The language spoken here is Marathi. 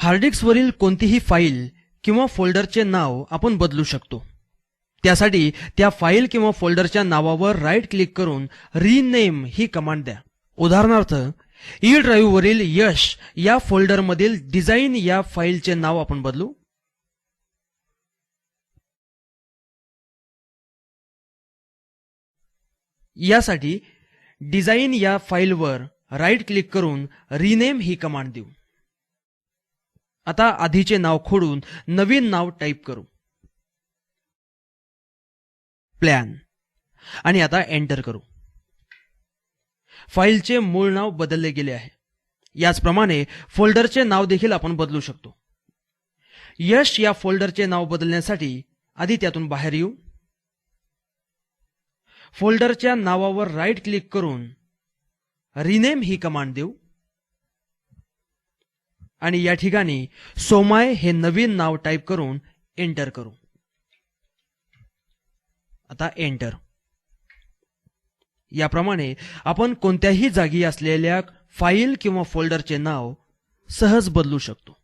हार्डडिस्कवरील कोणतीही फाईल किंवा फोल्डरचे नाव आपण बदलू शकतो. त्यासाठी त्या फाईल किंवा फोल्डरच्या नावावर राईट क्लिक करून रिनेम ही कमांड द्या. उदाहरणार्थ ई ड्राईव्हवरील यश या फोल्डरमधील डिझाईन या फाईलचे नाव आपण बदलू. यासाठी डिझाईन या फाईलवर राईट क्लिक करून रिनेम ही कमांड देऊ. आता आधीचे नाव खोडून नवीन नाव टाईप करू. प्लॅन. आणि आता एंटर करू. फाईलचे मूळ नाव बदलले गेले आहे. याचप्रमाणे फोल्डरचे नाव देखील आपण बदलू शकतो. यश या फोल्डरचे नाव बदलण्यासाठी आधी त्यातून बाहेर येऊ. फोल्डरच्या नावावर राईट क्लिक करून रिनेम ही कमांड देऊ. आणि या ठिकाणी सोमाय हे नवीन नाव टाईप करून एंटर करू. आता एंटर. याप्रमाणे आपण कोणत्याही जागी असलेल्या फाईल किंवा फोल्डरचे नाव सहज बदलू शकतो.